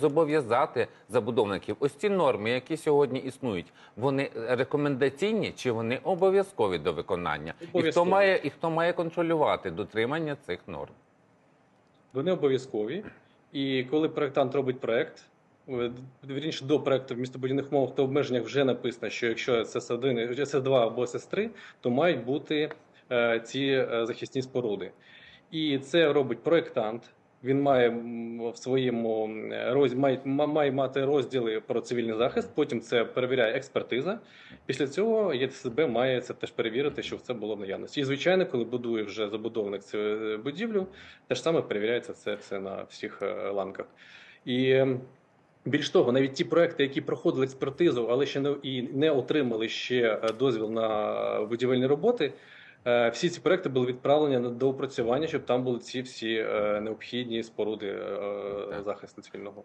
зобов'язати забудовників. Ось ці норми, які сьогодні існують, вони рекомендаційні чи вони обов'язкові до виконання? І хто має і хто має контролювати дотримання цих норм? Вони обов'язкові. І коли проєктант робить проєкт, е, вірніше до проєкту в містобудівних умовах та обмеженнях вже написано, що якщо СС1, СС2 або СС3, то мають бути е, ці е, захисні споруди. І це робить проєктант. Він має в своєму е, роз... має, має мати розділи про цивільний захист. Потім це перевіряє експертиза. Після цього ЄТСБ має це теж перевірити, щоб це було в наявності. І звичайно, коли будує вже забудовник цю е, будівлю, те ж саме перевіряється це все на всіх е, ланках. І більш того, навіть ті проекти, які проходили експертизу, але ще не і не отримали ще дозвіл на будівельні роботи. Е, Всі ці проекти були відправлені на доопрацювання, щоб там були ці всі е, необхідні споруди е, захисту цивільного.